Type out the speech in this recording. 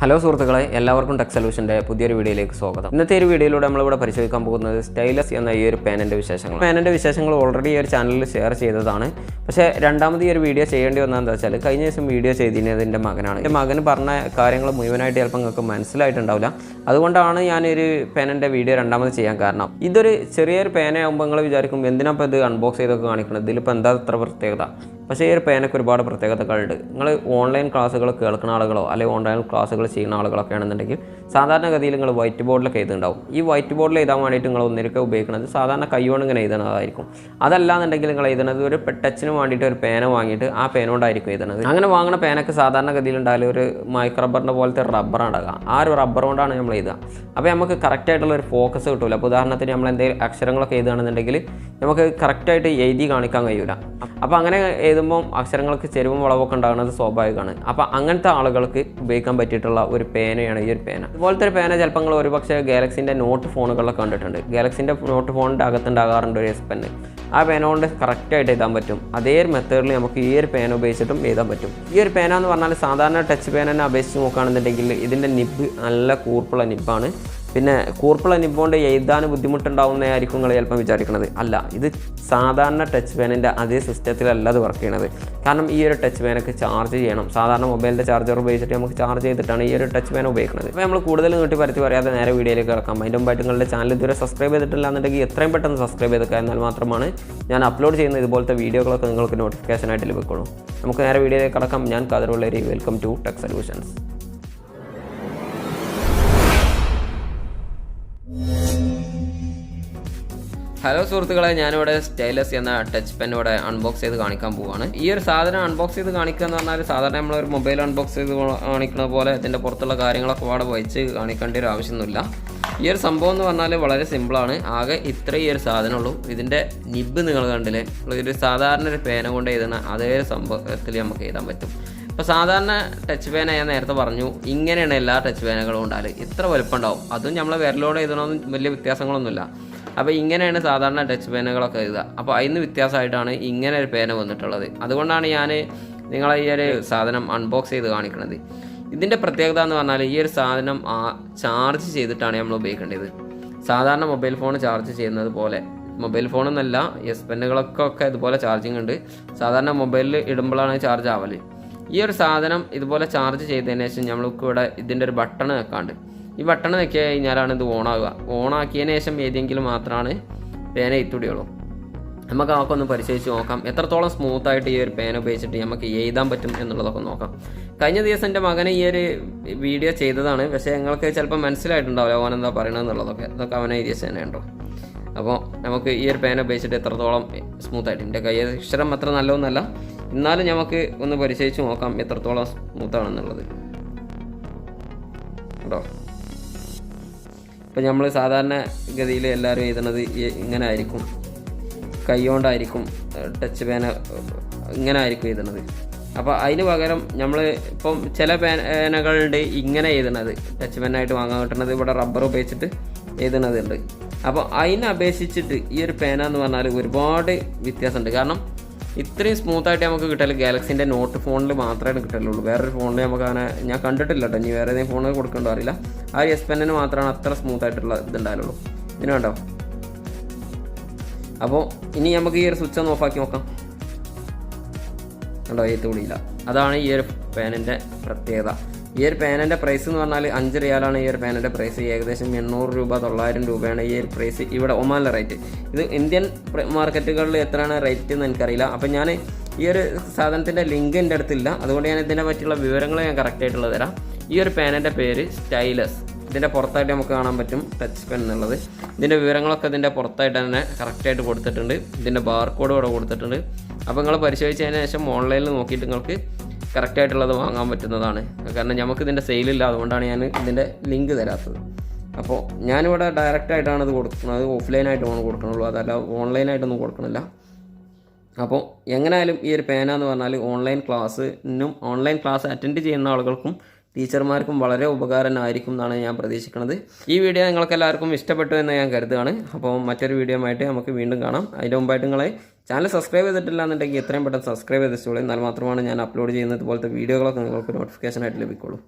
Hello സുഹൃത്തുക്കളെ. എല്ലാവർക്കും tech സൊല്യൂഷന്റെ പുതിയൊരു വീഡിയോയിലേക്ക് സ്വാഗതം. ഇന്നത്തെ ഒരു വീഡിയോയിലൂടെ നമ്മളിവിടെ പരിശോധിക്കാൻ പോകുന്നത് സ്റ്റൈലസ് എന്ന ഈ ഒരു പേനന്റെ വിശേഷങ്ങൾ പേനന്റെ വിശേഷങ്ങൾ ഓൾറെഡി ഈ ഒരു ചാനലിൽ ഷെയർ ചെയ്തതാണ്. പക്ഷേ രണ്ടാമത് ഈ ഒരു വീഡിയോ ചെയ്യേണ്ടി വന്നതെന്ന് വെച്ചാൽ കഴിഞ്ഞ ദിവസം വീഡിയോ ചെയ്തിരുന്നത് എന്റെ മകനാണ്. എന്റെ മകന് പറഞ്ഞ കാര്യങ്ങൾ മുഴുവനായിട്ട് ചിലപ്പോൾ നിങ്ങൾക്ക് മനസ്സിലായിട്ടുണ്ടാവില്ല. അതുകൊണ്ടാണ് ഞാനൊരു പേനന്റെ വീഡിയോ രണ്ടാമത് ചെയ്യാൻ കാരണം. ഇതൊരു ചെറിയൊരു പേനയാകുമ്പോൾ നിങ്ങൾ വിചാരിക്കും എന്തിനാ ഇത് അൺബോക്സ് ചെയ്തൊക്കെ കാണിക്കണം ഇതിലിപ്പോൾ എന്താ അത്ര പ്രത്യേകത? പക്ഷേ ഈ ഒരു പേനയ്ക്ക് ഒരുപാട് പ്രത്യേകതകളുണ്ട്. നിങ്ങൾ ഓൺലൈൻ ക്ലാസ്സുകൾ കേൾക്കുന്ന ആളുകളോ അല്ലെങ്കിൽ ഓൺലൈൻ ക്ലാസ്സുകൾ ചെയ്യുന്ന ആളുകളൊക്കെ ആണെന്നുണ്ടെങ്കിൽ സാധാരണഗതിയിൽ നിങ്ങൾ വൈറ്റ് ബോർഡിലൊക്കെ എഴുതുന്നുണ്ടാവും. ഈ വൈറ്റ് ബോർഡിൽ എഴുതാൻ വേണ്ടിയിട്ട് നിങ്ങൾ ഒന്നിരിക്കെ ഉപയോഗിക്കുന്നത് സാധാരണ കൈകൊണ്ട് ഇങ്ങനെ എഴുതുന്നതായിരിക്കും. അതല്ലാന്നുണ്ടെങ്കിൽ നിങ്ങൾ എഴുതുന്നത് ഒരു ടച്ചിന് വേണ്ടിയിട്ട് ഒരു പേന വാങ്ങിയിട്ട് ആ പേന കൊണ്ടായിരിക്കും എഴുതുന്നത്. അങ്ങനെ വാങ്ങുന്ന പേനക്ക് സാധാരണഗതിയിൽ ഉണ്ടായാലും ഒരു മൈക്രോ റബ്ബറിന്റെ പോലത്തെ റബ്ബർ ഉണ്ടാകുക ആ ഒരു റബ്ബർ കൊണ്ടാണ് നമ്മൾ എഴുതുക. അപ്പോൾ നമുക്ക് കറക്റ്റായിട്ടുള്ള ഒരു ഫോക്കസ് കിട്ടില്ല അപ്പോൾ ഉദാഹരണത്തിന് നമ്മൾ എന്തെങ്കിലും അക്ഷരങ്ങളൊക്കെ എഴുതുകയാണെന്നുണ്ടെങ്കിൽ നമുക്ക് കറക്റ്റായിട്ട് എഴുതി കാണിക്കാൻ കഴിയില്ല അപ്പോൾ അങ്ങനെ എഴുതുമ്പോൾ അക്ഷരങ്ങൾക്ക് ചെരുവും വളവൊക്കെ ഉണ്ടാകുന്നത് സ്വാഭാവികമാണ്. അപ്പോൾ അങ്ങനത്തെ ആളുകൾക്ക് ഉപയോഗിക്കാൻ പറ്റിയിട്ടുള്ള ഒരു പേനയാണ് ഈ ഒരു പേന. ഇതുപോലത്തെ ഒരു പേന ചിലപ്പോൾ നിങ്ങൾ ഒരുപക്ഷെ ഗാലക്സിന്റെ നോട്ട് ഫോണുകളിലൊക്കെ കണ്ടിട്ടുണ്ട്. ഗാലക്സിന്റെ നോട്ട് ഫോണിന്റെ അകത്തുണ്ടാകാറുണ്ട് ഒരു എസ് പെന്ന് ആ പേന കൊണ്ട് കറക്റ്റായിട്ട് എഴുതാൻ പറ്റും. അതേ മെത്തേഡിൽ നമുക്ക് ഈ ഒരു പേന ഉപയോഗിച്ചിട്ടും എഴുതാൻ പറ്റും. ഈ ഒരു പേന എന്ന് പറഞ്ഞാൽ സാധാരണ ടച്ച് പേനനെ അപേക്ഷിച്ച് നോക്കുകയാണെന്നുണ്ടെങ്കിൽ ഇതിന്റെ നിബ് നല്ല കൂർപ്പുള്ള നിബാണ് പിന്നെ കൂർപ്പുള്ള നിബോണ്ട് എഴുതാൻ ബുദ്ധിമുട്ടുണ്ടാവുന്നതായിരിക്കും നിങ്ങൾ ചിലപ്പം വിചാരിക്കുന്നത് അല്ല ഇത് സാധാരണ ടച്ച് പേനിന്റെ അതേ സിസ്റ്റത്തിലല്ല അത് വർക്ക് ചെയ്യണത്. കാരണം ഈ ഒരു ടച്ച് പേനൊക്കെ ചാർജ് ചെയ്യണം. സാധാരണ മൊബൈലിന്റെ ചാർജർ ഉപയോഗിച്ചിട്ട് നമുക്ക് ചാർജ് ചെയ്തിട്ടാണ് ഈ ഒരു ടച്ച് പേന ഉപയോഗിക്കുന്നത് അപ്പോൾ നമ്മൾ കൂടുതൽ നീട്ടി പരത്തി പറയാതെ നേരെ വീഡിയോയിലേക്ക് കിടക്കാം. അതിന്റെ മുമ്പായിട്ട് നിങ്ങളുടെ ചാനൽ ഇതുവരെ സബ്സ്ക്രൈബ് ചെയ്തിട്ടില്ല എന്നുണ്ടെങ്കിൽ എത്രയും പെട്ടെന്ന് സബ്സ്ക്രൈബ് ചെയ്ത് എന്നാൽ മാത്രമാണ് ഞാൻ അപ്ലോഡ് ചെയ്യുന്ന ഇതുപോലത്തെ വീഡിയോകളൊക്കെ നിങ്ങൾക്ക് നോട്ടിഫിക്കേഷനായിട്ട് ലഭിക്കുള്ളൂ. നമുക്ക് നേരെ വീഡിയോയിലേക്ക് കിടക്കാം. ഞാൻ കാതറുള്ളേരി welcome to tech solutions hello സുഹൃത്തുക്കളെ ഞാനിവിടെ സ്റ്റൈലസ് എന്ന ടച്ച് പെൻ ഇവിടെ അൺബോക്സ് ചെയ്ത് കാണിക്കാൻ പോവുകയാണ് ഈ ഒരു സാധനം അൺബോക്സ് ചെയ്ത് കാണിക്കുക എന്ന് പറഞ്ഞാൽ സാധാരണ നമ്മൾ ഒരു മൊബൈൽ അൺബോക്സ് ചെയ്ത് കാണിക്കുന്ന പോലെ ഇതിന്റെ പുറത്തുള്ള കാര്യങ്ങളൊക്കെ അവിടെ വഹിച്ച് കാണിക്കേണ്ട ഒരു ആവശ്യമൊന്നുമില്ല. ഈ ഒരു സംഭവം എന്ന് പറഞ്ഞാൽ വളരെ സിമ്പിളാണ് ആകെ ഇത്ര ഈ ഒരു സാധനമുള്ളൂ. ഇതിന്റെ നിബ് നിങ്ങൾ കണ്ടില്ലേ? ഒരു സാധാരണ ഒരു പേന കൊണ്ട് എഴുതുന്ന അതേ സംഭവത്തിൽ നമുക്ക് എഴുതാൻ പറ്റും. ഇപ്പോൾ സാധാരണ ടച്ച് പേന ഞാൻ നേരത്തെ പറഞ്ഞു ഇങ്ങനെയാണ് എല്ലാ ടച്ച് പേനകളും ഉണ്ടാൽ ഇത്ര വലുപ്പം ഉണ്ടാവും. അതും നമ്മളെ വിരലോടെ എഴുതണമെന്ന് വലിയ വ്യത്യാസങ്ങളൊന്നുമില്ല. അപ്പോൾ ഇങ്ങനെയാണ് സാധാരണ ടച്ച് പേനകളൊക്കെ എഴുതുക. അപ്പോൾ അതിന് വ്യത്യാസമായിട്ടാണ് ഇങ്ങനെ ഒരു പേന വന്നിട്ടുള്ളത്. അതുകൊണ്ടാണ് ഞാൻ നിങ്ങളെ ഈ ഒരു സാധനം അൺബോക്സ് ചെയ്ത് കാണിക്കുന്നത് ഇതിന്റെ പ്രത്യേകത എന്ന് പറഞ്ഞാൽ ഈ ഒരു സാധനം ചാർജ് ചെയ്തിട്ടാണ് നമ്മൾ ഉപയോഗിക്കേണ്ടത്. സാധാരണ മൊബൈൽ ഫോൺ ചാർജ് ചെയ്യുന്നത് പോലെ. മൊബൈൽ ഫോണെന്നല്ല എസ് പെന്നുകളൊക്കെ ഇതുപോലെ ചാർജിങ് ഉണ്ട്. സാധാരണ മൊബൈലിൽ ഇടുമ്പോഴാണ് ചാർജ് ആവൽ. ഈ ഒരു സാധനം ഇതുപോലെ ചാർജ് ചെയ്തതിന് ശേഷം നമ്മൾക്ക് ഇവിടെ ഇതിന്റെ ഒരു ബട്ടൺ വെക്കാണ്ട്. ഈ ബട്ടൺ വെക്കി കഴിഞ്ഞാലാണ് ഇത് ഓണാവുക ഓണാക്കിയതിന് ശേഷം ഏതെങ്കിലും മാത്രമാണ് പേന എത്തുടിയുള്ളൂ നമുക്ക് അതൊക്കെ ഒന്ന് പരിശോധിച്ച് നോക്കാം. എത്രത്തോളം സ്മൂത്ത് ആയിട്ട് ഈ ഒരു പേന ഉപയോഗിച്ചിട്ട് നമുക്ക് എഴുതാൻ പറ്റും എന്നുള്ളതൊക്കെ നോക്കാം. കഴിഞ്ഞ ദിവസം എന്റെ മകനെ ഈ ഒരു വീഡിയോ ചെയ്തതാണ്. പക്ഷേ ഞങ്ങൾക്ക് ചിലപ്പോൾ മനസ്സിലായിട്ടുണ്ടാവില്ല ഓൻ എന്താ പറയണത് എന്നുള്ളതൊക്കെ. അതൊക്കെ അവനെ എഴുതിയ തന്നെ ഉണ്ടോ അപ്പോൾ നമുക്ക് ഈ ഒരു പേന ഉപയോഗിച്ചിട്ട് എത്രത്തോളം സ്മൂത്ത് ആയിട്ട്. എന്റെ കൈ അക്ഷരം അത്ര നല്ലതൊന്നല്ല. എന്നാലും നമുക്ക് ഒന്ന് പരിശോധിച്ച് നോക്കാം എത്രത്തോളം സ്മൂത്താണെന്നുള്ളത് കേട്ടോ ഇപ്പം നമ്മൾ സാധാരണ ഗതിയിൽ എല്ലാവരും എഴുതുന്നത് ഇങ്ങനെ ആയിരിക്കും. കൈ കൊണ്ടായിരിക്കും ടച്ച് പേന ഇങ്ങനെ ആയിരിക്കും എഴുതുന്നത്. അപ്പോൾ അതിന് പകരം നമ്മൾ ഇപ്പം ചില പേനകളുണ്ട് ഇങ്ങനെ എഴുതണത് ടച്ച് പെന്നായിട്ട് വാങ്ങാൻ കിട്ടണത് ഇവിടെ റബ്ബർ ഉപയോഗിച്ചിട്ട് എഴുതണതുണ്ട് അപ്പോൾ അതിനെ അപേക്ഷിച്ചിട്ട് ഈ ഒരു പേന എന്ന് പറഞ്ഞാൽ ഒരുപാട് വ്യത്യാസമുണ്ട്. കാരണം ഇത്രയും സ്മൂത്തായിട്ട് നമുക്ക് കിട്ടൽ. ഗാലക്സിന്റെ നോട്ട് ഫോണിൽ മാത്രമേ കിട്ടലുള്ളൂ. വേറൊരു ഫോണിൽ നമുക്ക് അങ്ങനെ ഞാൻ കണ്ടിട്ടില്ല കേട്ടോ ഇനി വേറെ ഏതെങ്കിലും ഫോണിൽ കൊടുക്കണ്ടോ അറിയില്ല. ആ ഒരു എസ് പെന്നിന് മാത്രമാണ് അത്ര സ്മൂത്തായിട്ടുള്ള ആയിട്ടുള്ള ഇതുണ്ടായാലുള്ളൂ ഇതിന് വേണ്ടോ? അപ്പോൾ ഇനി നമുക്ക് ഈ ഒരു സ്വിച്ച് ഒന്ന് ഓഫാക്കി നോക്കാം. കണ്ടോ ഏത്ത് കൂടിയില്ല അതാണ് ഈ ഒരു പേനിന്റെ പ്രത്യേകത. ഈ ഒരു പേനന്റെ പ്രൈസ് എന്ന് പറഞ്ഞാൽ അഞ്ച് റിയാലാണ് ഈ ഒരു പേനന്റെ പ്രൈസ് ഏകദേശം എണ്ണൂറ് രൂപ തൊള്ളായിരം രൂപയാണ് ഈ ഒരു പ്രൈസ് ഇവിടെ ഒമാനിലെ റേറ്റ് ഇത് ഇന്ത്യൻ മാർക്കറ്റുകളിൽ എത്രയാണ് റേറ്റ് എന്ന് എനിക്കറിയില്ല. അപ്പം ഞാൻ ഈ ഒരു സാധനത്തിന്റെ ലിങ്ക് എന്റെ അടുത്തില്ല. അതുകൊണ്ട് ഞാൻ ഇതിനെ പറ്റിയുള്ള വിവരങ്ങൾ ഞാൻ കറക്റ്റായിട്ടുള്ളത് തരാം. ഈ ഒരു പേനന്റെ പേര് സ്റ്റൈലസ്. ഇതിന്റെ പുറത്തായിട്ട് നമുക്ക് കാണാൻ പറ്റും ടച്ച് പെൻ എന്നുള്ളത്. ഇതിന്റെ വിവരങ്ങളൊക്കെ ഇതിന്റെ പുറത്തായിട്ട് തന്നെ കറക്റ്റായിട്ട് കൊടുത്തിട്ടുണ്ട്. ഇതിന്റെ ബാർകോഡ് ഇവിടെ കൊടുത്തിട്ടുണ്ട്. അപ്പോൾ നിങ്ങൾ പരിശോധിച്ചതിന് ശേഷം ഓൺലൈനിൽ നോക്കിയിട്ട് നിങ്ങൾക്ക് കറക്റ്റായിട്ടുള്ളത് വാങ്ങാൻ പറ്റുന്നതാണ്. കാരണം നമുക്ക് ഇതിന്റെ സെയിലില്ല അതുകൊണ്ടാണ് ഞാൻ ഇതിന്റെ ലിങ്ക് തരാത്തത്. അപ്പോൾ ഞാനിവിടെ ഡയറക്റ്റായിട്ടാണ് ഇത് കൊടുക്കുന്നത്. ഓഫ്ലൈനായിട്ടാണ് കൊടുക്കണുള്ളൂ. അതല്ല ഓൺലൈനായിട്ടൊന്നും കൊടുക്കണില്ല. അപ്പോൾ എങ്ങനെയായാലും ഈ ഒരു പേന എന്ന് പറഞ്ഞാൽ ഓൺലൈൻ ക്ലാസ്സിനും ഓൺലൈൻ ക്ലാസ് അറ്റൻഡ് ചെയ്യുന്ന ആളുകൾക്കും ടീച്ചർമാർക്കും വളരെ ഉപകാരമായിരിക്കും എന്നാണ് ഞാൻ പ്രതീക്ഷിക്കുന്നത്. ഈ വീഡിയോ നിങ്ങൾക്ക് എല്ലാവർക്കും ഇഷ്ടപ്പെട്ടു എന്ന് ഞാൻ കരുതുകയാണ്. അപ്പോൾ മറ്റൊരു വീഡിയോ ആയിട്ട് നമുക്ക് വീണ്ടും കാണാം. അതിന്റെ മുമ്പായിട്ട് നിങ്ങളെ ചാനൽ സബ്സ്ക്രൈബ് ചെയ്തിട്ടില്ല എന്നുണ്ടെങ്കിൽ എത്രയും പെട്ടെന്ന് സബ്സ്ക്രൈബ് ചെയ്തിട്ടുള്ളൂ എന്നാൽ മാത്രമാണ് ഞാൻ അപ്ലോഡ് ചെയ്യുന്നത്. പോലത്തെ വീഡിയോകളൊക്കെ നിങ്ങൾക്ക് നോട്ടിഫിക്കേഷൻ ആയിട്ട് ലഭിക്കുള്ളൂ